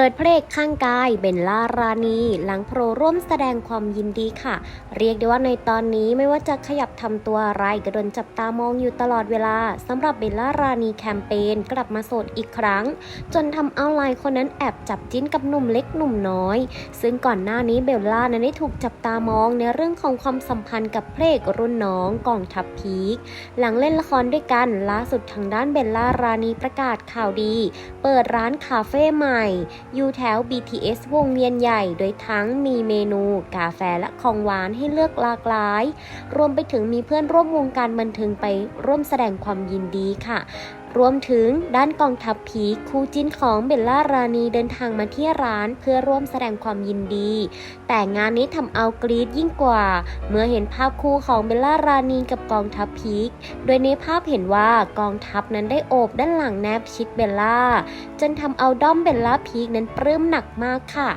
เปิดเพลงข้างกายเบลล่ารานีหลังโปรร่วมแสดงความยินดีค่ะ เรียกได้ว่าในตอนนี้ไม่ว่าจะขยับทำตัวอะไรก็โดนจับตามองอยู่ตลอดเวลาสำหรับเบลล่ารานีแคมเปญกลับมาโสดอีกครั้ง จนทำเอาไลน์คนนั้นแอบจับจิ้นกับหนุ่มเล็กหนุ่มน้อย ซึ่งก่อนหน้านี้เบลล่านั้นได้ถูกจับตามองในเรื่องของความสัมพันธ์กับเพลงรุ่นน้องกองทัพพีคหลังเล่นละครด้วยกันล่าสุดทางด้านเบลล่ารานีประกาศข่าวดี เปิดร้านคาเฟ่ใหม่อยู่แถว BTS วงเวียนใหญ่ โดยทั้งมีเมนูกาแฟและของหวานให้เลือกหลากหลาย รวมไปถึงมีเพื่อนร่วมวงการบันเทิงไปร่วมแสดงความยินดีค่ะ รวมถึงด้านกองทัพพีคู่จิ้นของเบลล่ารานีเดินทางมาที่ร้านเพื่อร่วมแสดงความยินดี แต่งานนี้ทำเอากรี๊ดยิ่งกว่า เมื่อเห็นภาพคู่ของเบลล่ารานีกับกองทัพพีคโดยในภาพเห็นว่ากองทัพนั้นได้โอบด้านหลังแนบชิดเบลล่า จนทำเอาด้อมเบลล่าพีคนั้นปลื้มหนักมากค่ะ